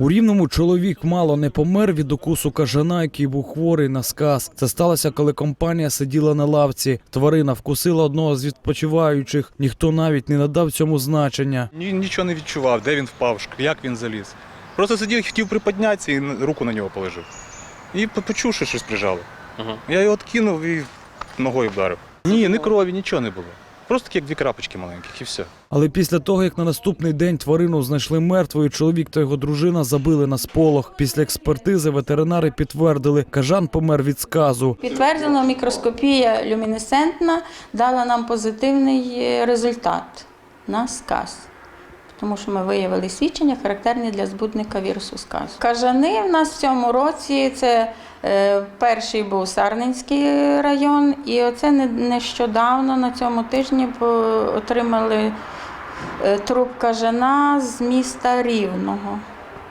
У рівному чоловік мало не помер від укусу кажана, який був хворий на сказ. Це сталося, коли компанія сиділа на лавці. Тварина вкусила одного з відпочиваючих. Ніхто навіть не надав цьому значення. Ні, нічого не відчував, де він впав, як він заліз. Просто сидів, хотів приподнятися і руку на нього положив. І почув, що щось прижало. Я його откинув і ногою вдарив. Ні, не крові, нічого не було. Просто такі, як дві крапочки маленьких і все. Але після того, як на наступний день тварину знайшли мертвою, чоловік та його дружина забили на сполох. Після експертизи ветеринари підтвердили, кажан помер від сказу. Підтверджено, мікроскопія люмінесцентна дала нам позитивний е, результат на сказ. Тому що ми виявили свідчення, характерні для збудника вірусу сказу. Кажани в нас в цьому році це перший був Сарненський район, і оце нещодавно на цьому тижні отримали е, труп кажана з міста Рівного.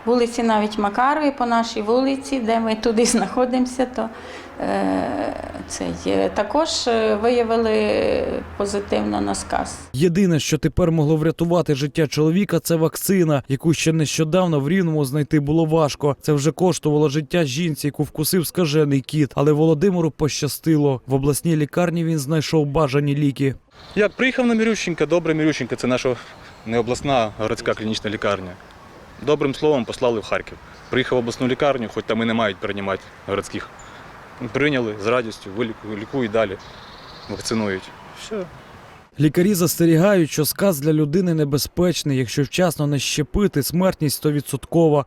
Вулиці навіть Макарові, по нашій вулиці, де ми туди знаходимося, то е, цей, також е, виявили позитивно на сказ. Єдине, що тепер могло врятувати життя чоловіка, це вакцина, яку ще нещодавно в рівному знайти було важко. Це вже коштувало життя жінці, яку вкусив скажений кіт. Але Володимиру пощастило. В обласній лікарні він знайшов бажані ліки. Як приїхав на Мірющенка, добре Мірющенка, це наша не обласна городська клінічна лікарня. Добрим словом послали в Харків. Приїхав в обласну лікарню, хоч там і не мають приймати городських. Прийняли з радістю, лікують далі, вакцинують. Все. Лікарі застерігають, що сказ для людини небезпечний. Якщо вчасно не щепити, смертність 100%.